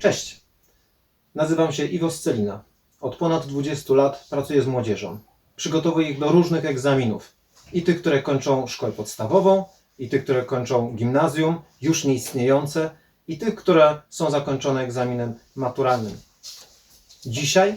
Cześć. Nazywam się Iwo Scelina. Od ponad 20 lat pracuję z młodzieżą. Przygotowuję ich do różnych egzaminów. I tych, które kończą szkołę podstawową, i tych, które kończą gimnazjum, już nieistniejące, i tych, które są zakończone egzaminem maturalnym. Dzisiaj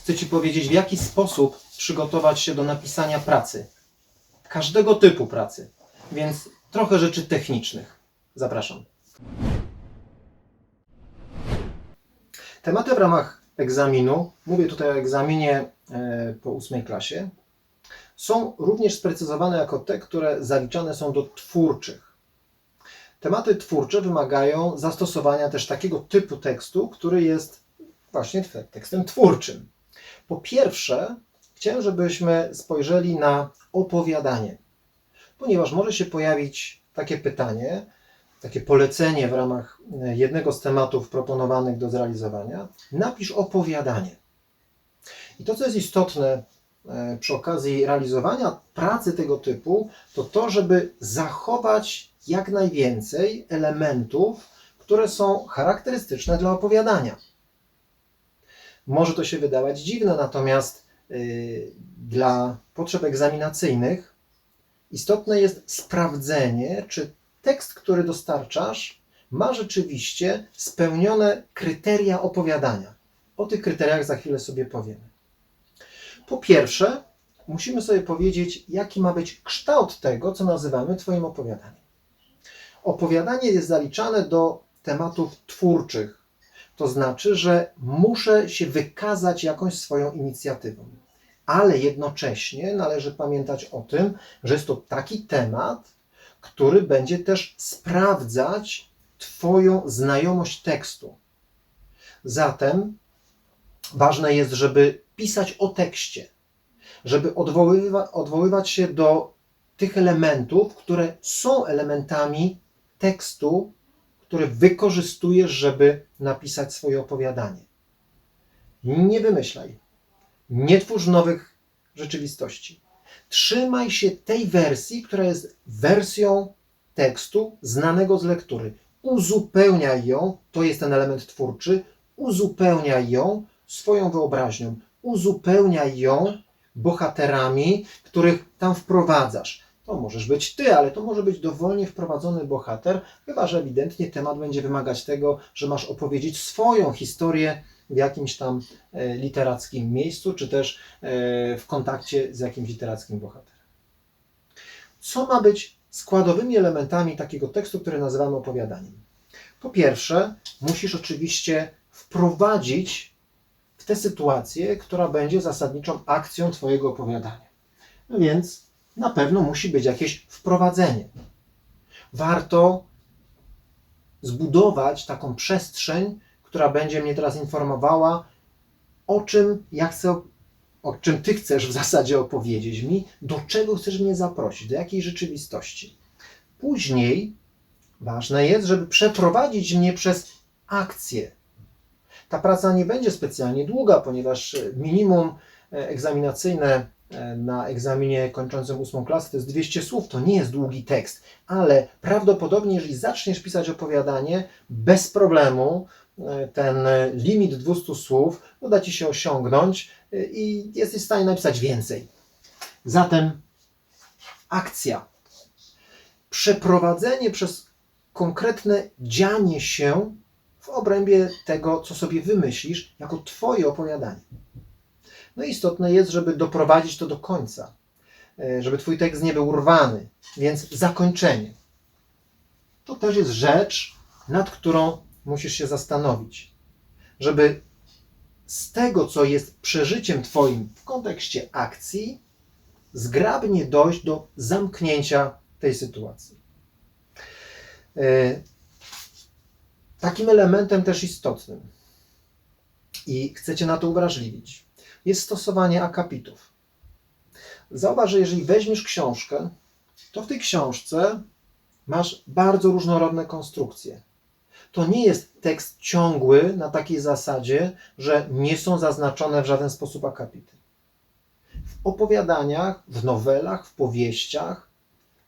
chcę Ci powiedzieć, w jaki sposób przygotować się do napisania pracy. Każdego typu pracy. Więc trochę rzeczy technicznych. Zapraszam. Tematy w ramach egzaminu, mówię tutaj o egzaminie e, po ósmej klasie, są również sprecyzowane jako te, które zaliczane są do twórczych. Tematy twórcze wymagają zastosowania też takiego typu tekstu, który jest właśnie te- tekstem twórczym. Po pierwsze, chciałem, żebyśmy spojrzeli na opowiadanie, ponieważ może się pojawić takie pytanie, takie polecenie w ramach e, jednego z tematów proponowanych do zrealizowania. Napisz opowiadanie. I to, co jest istotne e, przy okazji realizowania pracy tego typu, to to, żeby zachować jak najwięcej elementów, które są charakterystyczne dla opowiadania. Może to się wydawać dziwne, natomiast y, dla potrzeb egzaminacyjnych istotne jest sprawdzenie, czy tekst, który dostarczasz, ma rzeczywiście spełnione kryteria opowiadania. O tych kryteriach za chwilę sobie powiemy. Po pierwsze, musimy sobie powiedzieć, jaki ma być kształt tego, co nazywamy Twoim opowiadaniem. Opowiadanie jest zaliczane do tematów twórczych, to znaczy, że muszę się wykazać jakąś swoją inicjatywą. Ale jednocześnie należy pamiętać o tym, że jest to taki temat, który będzie też sprawdzać Twoją znajomość tekstu. Zatem ważne jest, żeby pisać o tekście, żeby odwoływa, odwoływać się do tych elementów, które są elementami tekstu, który wykorzystujesz, żeby napisać swoje opowiadanie. Nie wymyślaj, nie twórz nowych rzeczywistości. Trzymaj się tej wersji, która jest wersją tekstu znanego z lektury. Uzupełniaj ją, to jest ten element twórczy, uzupełniaj ją swoją wyobraźnią, uzupełniaj ją bohaterami, których tam wprowadzasz. To możesz być ty, ale to może być dowolnie wprowadzony bohater, chyba że ewidentnie temat będzie wymagać tego, że masz opowiedzieć swoją historię w jakimś tam e, literackim miejscu, czy też e, w kontakcie z jakimś literackim bohaterem. Co ma być składowymi elementami takiego tekstu, który nazywamy opowiadaniem? Po pierwsze, musisz oczywiście wprowadzić w tę sytuację, która będzie zasadniczą akcją Twojego opowiadania. Więc na pewno musi być jakieś wprowadzenie. Warto zbudować taką przestrzeń, która będzie mnie teraz informowała, o czym ja chcę, o czym Ty chcesz w zasadzie opowiedzieć mi, do czego chcesz mnie zaprosić, do jakiej rzeczywistości. Później ważne jest, żeby przeprowadzić mnie przez akcję. Ta praca nie będzie specjalnie długa, ponieważ minimum e, egzaminacyjne e, na egzaminie kończącym ósmą klasę to jest 200 słów, to nie jest długi tekst, ale prawdopodobnie, jeżeli zaczniesz pisać opowiadanie, bez problemu e, ten e, limit 200 słów uda Ci się osiągnąć e, i jesteś w stanie napisać więcej. Zatem akcja. Przeprowadzenie przez konkretne dzianie się w obrębie tego, co sobie wymyślisz, jako Twoje opowiadanie. No istotne jest, żeby doprowadzić to do końca, e, żeby Twój tekst nie był urwany, więc zakończenie. To też jest rzecz, nad którą musisz się zastanowić, żeby z tego, co jest przeżyciem Twoim w kontekście akcji, zgrabnie dojść do zamknięcia tej sytuacji. E, Takim elementem też istotnym i chcecie na to uwrażliwić, jest stosowanie akapitów. Zauważ, że jeżeli weźmiesz książkę, to w tej książce masz bardzo różnorodne konstrukcje. To nie jest tekst ciągły na takiej zasadzie, że nie są zaznaczone w żaden sposób akapity. W opowiadaniach, w nowelach, w powieściach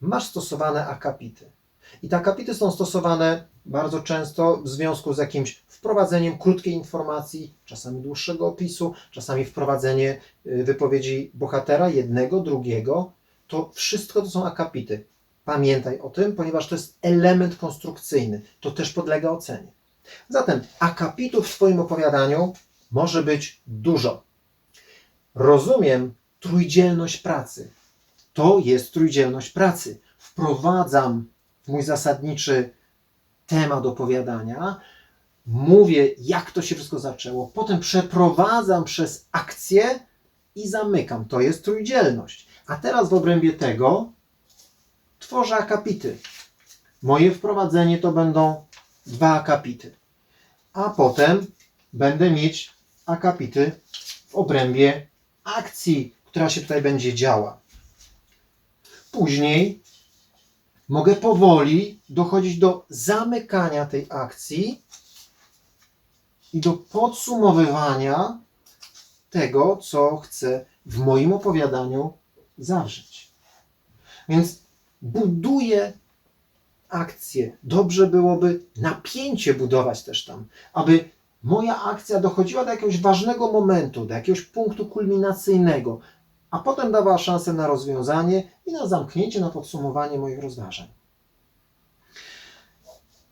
masz stosowane akapity. I te akapity są stosowane bardzo często w związku z jakimś wprowadzeniem krótkiej informacji, czasami dłuższego opisu, czasami wprowadzenie y, wypowiedzi bohatera, jednego, drugiego. To wszystko to są akapity. Pamiętaj o tym, ponieważ to jest element konstrukcyjny. To też podlega ocenie. Zatem akapitów w Twoim opowiadaniu może być dużo. Rozumiem trójdzielność pracy. To jest trójdzielność pracy. Wprowadzam w mój zasadniczy temat opowiadania, mówię, jak to się wszystko zaczęło, potem przeprowadzam przez akcję i zamykam. To jest trójdzielność. A teraz w obrębie tego tworzę akapity. Moje wprowadzenie to będą dwa akapity. A potem będę mieć akapity w obrębie akcji, która się tutaj będzie działa. Później mogę powoli dochodzić do zamykania tej akcji i do podsumowywania tego, co chcę w moim opowiadaniu zawrzeć. Więc buduję akcję. Dobrze byłoby napięcie budować też tam, aby moja akcja dochodziła do jakiegoś ważnego momentu, do jakiegoś punktu kulminacyjnego, a potem dawała szansę na rozwiązanie i na zamknięcie, na podsumowanie moich rozważań.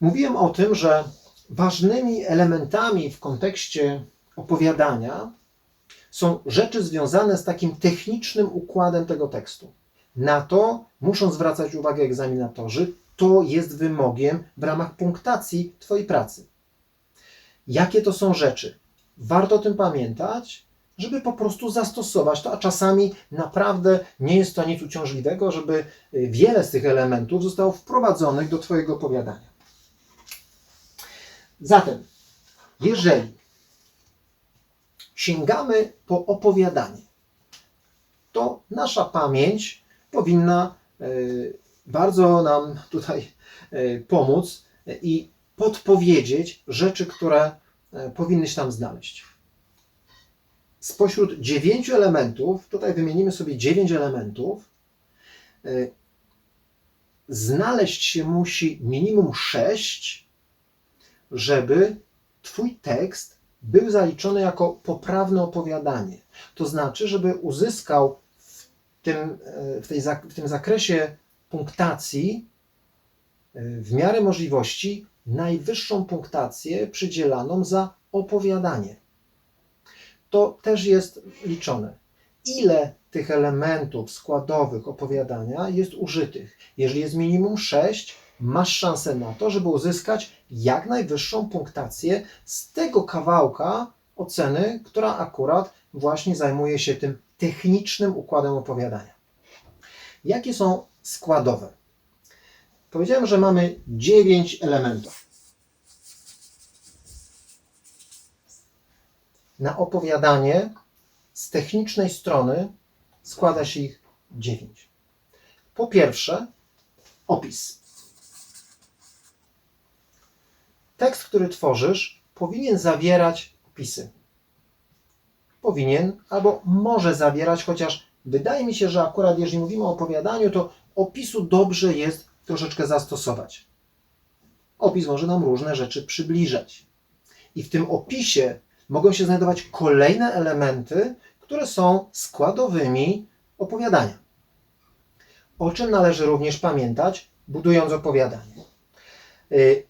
Mówiłem o tym, że ważnymi elementami w kontekście opowiadania są rzeczy związane z takim technicznym układem tego tekstu. Na to muszą zwracać uwagę egzaminatorzy. To jest wymogiem w ramach punktacji Twojej pracy. Jakie to są rzeczy? Warto o tym pamiętać, żeby po prostu zastosować to, a czasami naprawdę nie jest to nic uciążliwego, żeby wiele z tych elementów zostało wprowadzonych do Twojego opowiadania. Zatem, jeżeli sięgamy po opowiadanie, to nasza pamięć powinna e, bardzo nam tutaj e, pomóc i podpowiedzieć rzeczy, które e, powinny się tam znaleźć. Spośród dziewięciu elementów, tutaj wymienimy sobie dziewięć elementów, znaleźć się musi minimum sześć, żeby Twój tekst był zaliczony jako poprawne opowiadanie. To znaczy, żeby uzyskał tym, w tej, w tym zakresie punktacji w miarę możliwości najwyższą punktację przydzielaną za opowiadanie. To też jest liczone. Ile tych elementów składowych opowiadania jest użytych? Jeżeli jest minimum 6, masz szansę na to, żeby uzyskać jak najwyższą punktację z tego kawałka oceny, która akurat właśnie zajmuje się tym technicznym układem opowiadania. Jakie są składowe? Powiedziałem, że mamy 9 elementów. Na opowiadanie z technicznej strony składa się ich 9. Po pierwsze, opis. Tekst, który tworzysz, powinien zawierać opisy. Powinien albo może zawierać, chociaż wydaje mi się, że akurat jeżeli mówimy o opowiadaniu, to opisu dobrze jest troszeczkę zastosować. Opis może nam różne rzeczy przybliżać. I w tym opisie mogą się znajdować kolejne elementy, które są składowymi opowiadania. O czym należy również pamiętać, budując opowiadanie? Y,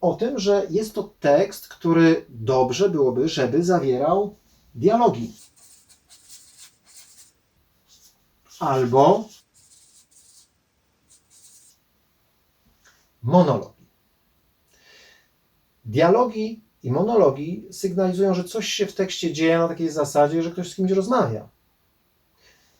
o tym, że jest to tekst, który dobrze byłoby, żeby zawierał dialogi. Albo monologi. Dialogi i monologi sygnalizują, że coś się w tekście dzieje na takiej zasadzie, że ktoś z kimś rozmawia.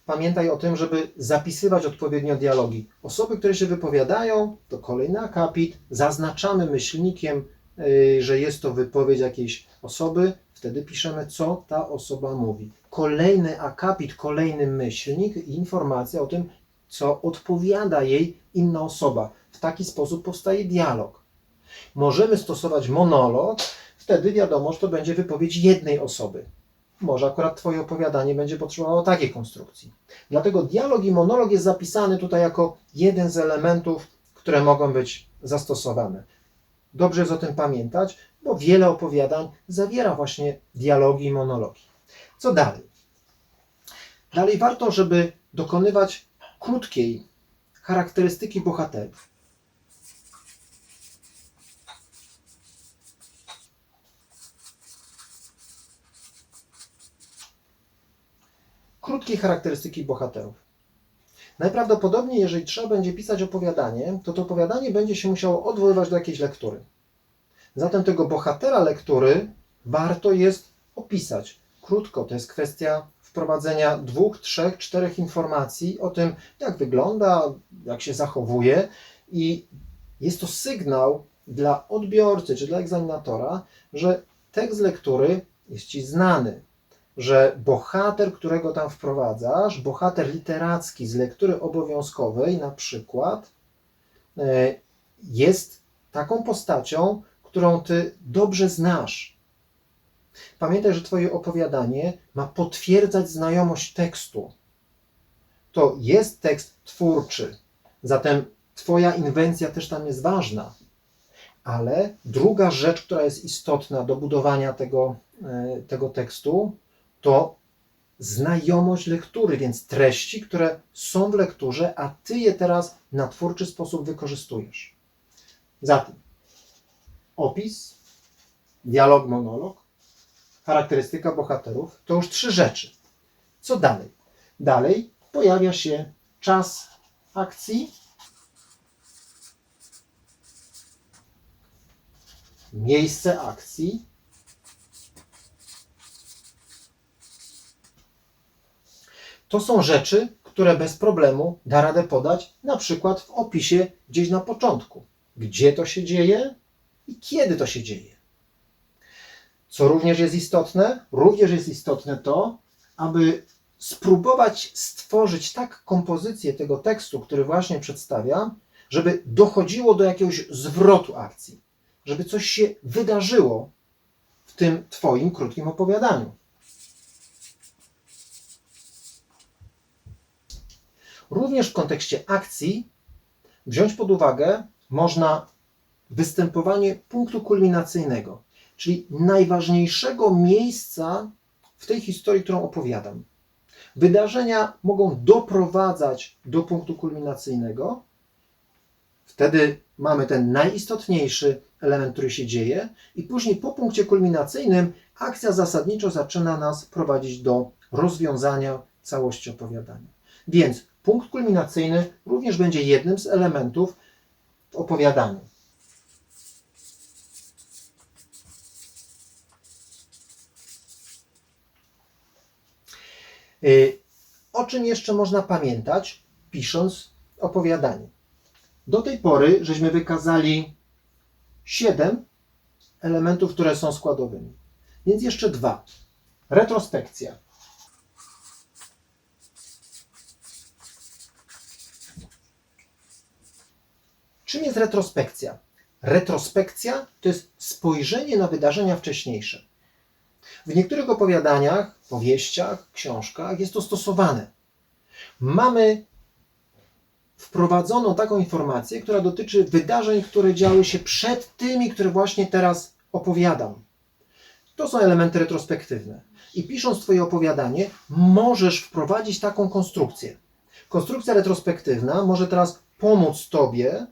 Pamiętaj o tym, żeby zapisywać odpowiednio dialogi. Osoby, które się wypowiadają, to kolejny akapit, zaznaczamy myślnikiem, yy, że jest to wypowiedź jakiejś osoby, wtedy piszemy, co ta osoba mówi. Kolejny akapit, kolejny myślnik i informacja o tym, co odpowiada jej inna osoba. W taki sposób powstaje dialog. Możemy stosować monolog, wtedy wiadomo, że to będzie wypowiedź jednej osoby. Może akurat Twoje opowiadanie będzie potrzebowało takiej konstrukcji. Dlatego dialog i monolog jest zapisany tutaj jako jeden z elementów, które mogą być zastosowane. Dobrze jest o tym pamiętać, bo wiele opowiadań zawiera właśnie dialogi i monologi. Co dalej? Dalej warto, żeby dokonywać krótkiej charakterystyki bohaterów. Krótkiej charakterystyki bohaterów. Najprawdopodobniej, jeżeli trzeba będzie pisać opowiadanie, to to opowiadanie będzie się musiało odwoływać do jakiejś lektury. Zatem tego bohatera lektury warto jest opisać krótko. To jest kwestia wprowadzenia dwóch, trzech, czterech informacji o tym, jak wygląda, jak się zachowuje, i jest to sygnał dla odbiorcy czy dla egzaminatora, że tekst lektury jest ci znany, że bohater, którego tam wprowadzasz, bohater literacki z lektury obowiązkowej, na przykład, e, jest taką postacią, którą ty dobrze znasz. Pamiętaj, że Twoje opowiadanie ma potwierdzać znajomość tekstu. To jest tekst twórczy, zatem Twoja inwencja też tam jest ważna. Ale druga rzecz, która jest istotna do budowania tego, e, tego tekstu, to znajomość lektury, więc treści, które są w lekturze, a Ty je teraz na twórczy sposób wykorzystujesz. Zatem opis, dialog, monolog, charakterystyka bohaterów to już trzy rzeczy. Co dalej? Dalej pojawia się czas akcji, miejsce akcji, to są rzeczy, które bez problemu da radę podać, na przykład w opisie gdzieś na początku. Gdzie to się dzieje i kiedy to się dzieje. Co również jest istotne, również jest istotne to, aby spróbować stworzyć tak kompozycję tego tekstu, który właśnie przedstawiam, żeby dochodziło do jakiegoś zwrotu akcji, żeby coś się wydarzyło w tym Twoim krótkim opowiadaniu. Również w kontekście akcji wziąć pod uwagę można występowanie punktu kulminacyjnego, czyli najważniejszego miejsca w tej historii, którą opowiadam. Wydarzenia mogą doprowadzać do punktu kulminacyjnego. Wtedy mamy ten najistotniejszy element, który się dzieje, i później po punkcie kulminacyjnym akcja zasadniczo zaczyna nas prowadzić do rozwiązania całości opowiadania. Więc punkt kulminacyjny również będzie jednym z elementów w opowiadaniu. O czym jeszcze można pamiętać, pisząc opowiadanie? Do tej pory żeśmy wykazali siedem elementów, które są składowymi. Więc jeszcze dwa. Retrospekcja. Czym jest retrospekcja? Retrospekcja to jest spojrzenie na wydarzenia wcześniejsze. W niektórych opowiadaniach, powieściach, książkach jest to stosowane. Mamy wprowadzoną taką informację, która dotyczy wydarzeń, które działy się przed tymi, które właśnie teraz opowiadam. To są elementy retrospektywne. I pisząc Twoje opowiadanie, możesz wprowadzić taką konstrukcję. Konstrukcja retrospektywna może teraz pomóc Tobie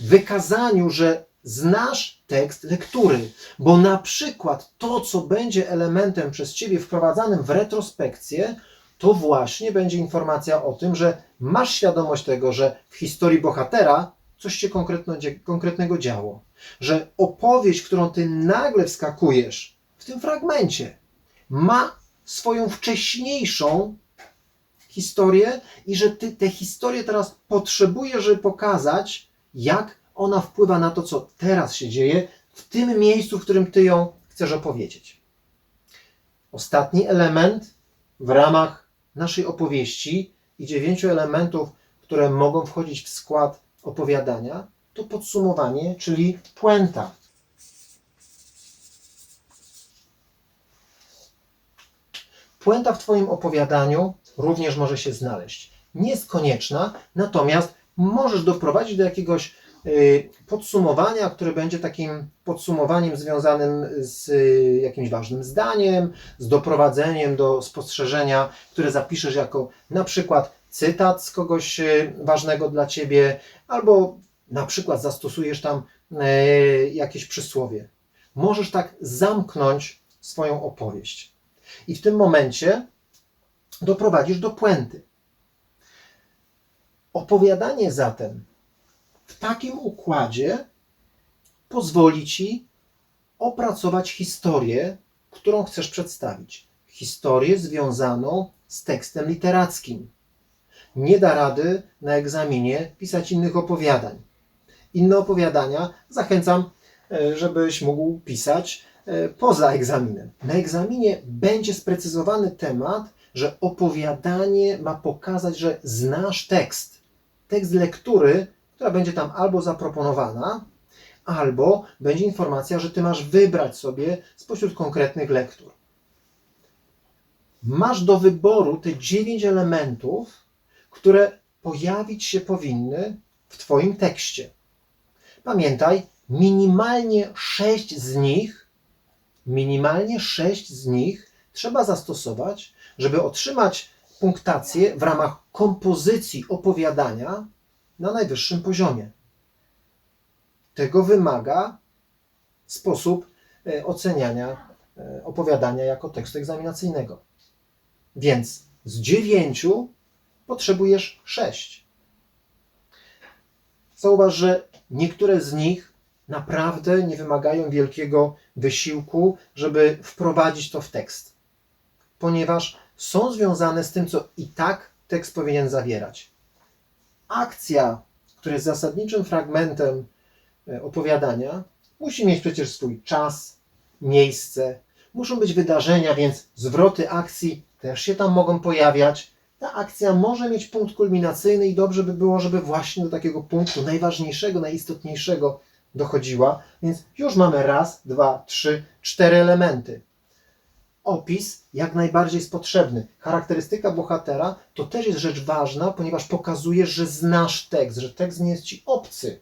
w wykazaniu, że znasz tekst lektury, bo na przykład to, co będzie elementem przez Ciebie wprowadzanym w retrospekcję, to właśnie będzie informacja o tym, że masz świadomość tego, że w historii bohatera coś się konkretnego działo. Że opowieść, którą Ty nagle wskakujesz w tym fragmencie, ma swoją wcześniejszą historię i że Ty tę historię teraz potrzebujesz, żeby pokazać, jak ona wpływa na to, co teraz się dzieje w tym miejscu, w którym Ty ją chcesz opowiedzieć. Ostatni element w ramach naszej opowieści i dziewięciu elementów, które mogą wchodzić w skład opowiadania, to podsumowanie, czyli puenta. Puenta w Twoim opowiadaniu również może się znaleźć. Nie jest konieczna, natomiast możesz doprowadzić do jakiegoś podsumowania, które będzie takim podsumowaniem związanym z y, jakimś ważnym zdaniem, z doprowadzeniem do spostrzeżenia, które zapiszesz jako na przykład cytat z kogoś y, ważnego dla ciebie, albo na przykład zastosujesz tam y, jakieś przysłowie. Możesz tak zamknąć swoją opowieść. I w tym momencie doprowadzisz do puenty. Opowiadanie zatem w takim układzie pozwoli ci opracować historię, którą chcesz przedstawić. Historię związaną z tekstem literackim. Nie da rady na egzaminie pisać innych opowiadań. Inne opowiadania zachęcam, e, żebyś mógł pisać e, poza egzaminem. Na egzaminie będzie sprecyzowany temat, że opowiadanie ma pokazać, że znasz tekst. Tekst lektury, która będzie tam albo zaproponowana, albo będzie informacja, że ty masz wybrać sobie spośród konkretnych lektur. Masz do wyboru te dziewięć elementów, które pojawić się powinny w Twoim tekście. Pamiętaj, minimalnie sześć z nich, minimalnie sześć z nich trzeba zastosować, żeby otrzymać punktację w ramach kompozycji opowiadania na najwyższym poziomie. Tego wymaga sposób e, oceniania e, opowiadania jako tekstu egzaminacyjnego. Więc z dziewięciu potrzebujesz sześć. Zauważ, że niektóre z nich naprawdę nie wymagają wielkiego wysiłku, żeby wprowadzić to w tekst, ponieważ są związane z tym, co i tak tekst powinien zawierać. Akcja, która jest zasadniczym fragmentem e, opowiadania, musi mieć przecież swój czas, miejsce, muszą być wydarzenia, więc zwroty akcji też się tam mogą pojawiać. Ta akcja może mieć punkt kulminacyjny i dobrze by było, żeby właśnie do takiego punktu najważniejszego, najistotniejszego dochodziła. Więc już mamy raz, dwa, trzy, cztery elementy. Opis jak najbardziej jest potrzebny. Charakterystyka bohatera to też jest rzecz ważna, ponieważ pokazujesz, że znasz tekst, że tekst nie jest ci obcy.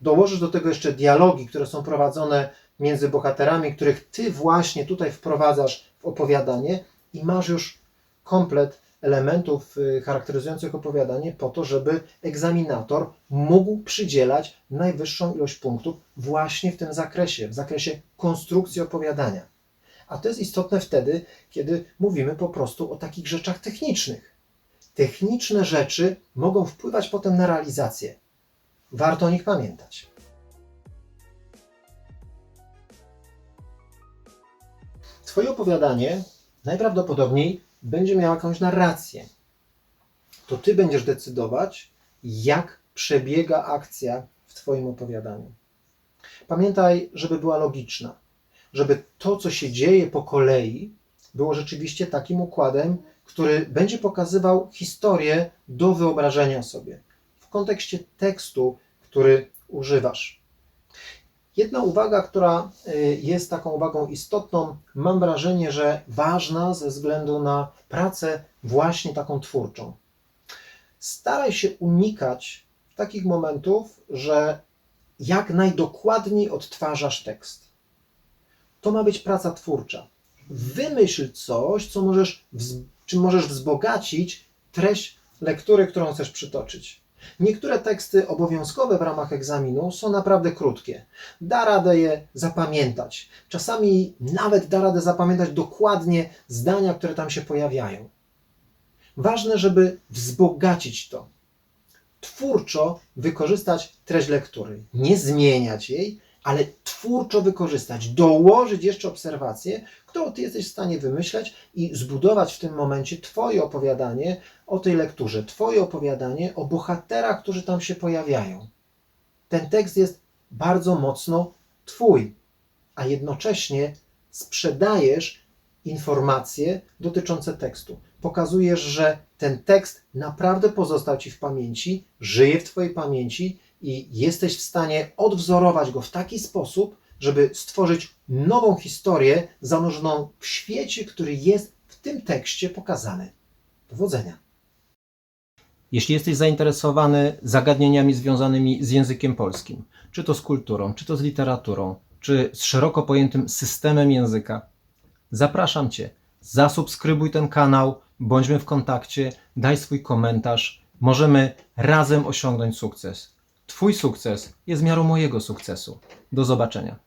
Dołożysz do tego jeszcze dialogi, które są prowadzone między bohaterami, których ty właśnie tutaj wprowadzasz w opowiadanie i masz już komplet elementów y, charakteryzujących opowiadanie po to, żeby egzaminator mógł przydzielać najwyższą ilość punktów właśnie w tym zakresie, w zakresie konstrukcji opowiadania. A to jest istotne wtedy, kiedy mówimy po prostu o takich rzeczach technicznych. Techniczne rzeczy mogą wpływać potem na realizację. Warto o nich pamiętać. Twoje opowiadanie najprawdopodobniej będzie miało jakąś narrację. To ty będziesz decydować, jak przebiega akcja w Twoim opowiadaniu. Pamiętaj, żeby była logiczna, żeby to, co się dzieje po kolei, było rzeczywiście takim układem, który będzie pokazywał historię do wyobrażenia sobie w kontekście tekstu, który używasz. Jedna uwaga, która y, jest taką uwagą istotną, mam wrażenie, że ważna ze względu na pracę właśnie taką twórczą. Staraj się unikać takich momentów, że jak najdokładniej odtwarzasz tekst. To ma być praca twórcza. Wymyśl coś, co możesz, czym możesz wzbogacić treść lektury, którą chcesz przytoczyć. Niektóre teksty obowiązkowe w ramach egzaminu są naprawdę krótkie. Da radę je zapamiętać. Czasami nawet da radę zapamiętać dokładnie zdania, które tam się pojawiają. Ważne, żeby wzbogacić to. Twórczo wykorzystać treść lektury. Nie zmieniać jej, ale twórczo wykorzystać, dołożyć jeszcze obserwację, którą ty jesteś w stanie wymyśleć i zbudować w tym momencie Twoje opowiadanie o tej lekturze, Twoje opowiadanie o bohaterach, którzy tam się pojawiają. Ten tekst jest bardzo mocno Twój, a jednocześnie sprzedajesz informacje dotyczące tekstu. Pokazujesz, że ten tekst naprawdę pozostał Ci w pamięci, żyje w Twojej pamięci i jesteś w stanie odwzorować go w taki sposób, żeby stworzyć nową historię zanurzoną w świecie, który jest w tym tekście pokazany. Powodzenia! Jeśli jesteś zainteresowany zagadnieniami związanymi z językiem polskim, czy to z kulturą, czy to z literaturą, czy z szeroko pojętym systemem języka, zapraszam Cię. Zasubskrybuj ten kanał, bądźmy w kontakcie, daj swój komentarz. Możemy razem osiągnąć sukces. Twój sukces jest miarą mojego sukcesu. Do zobaczenia.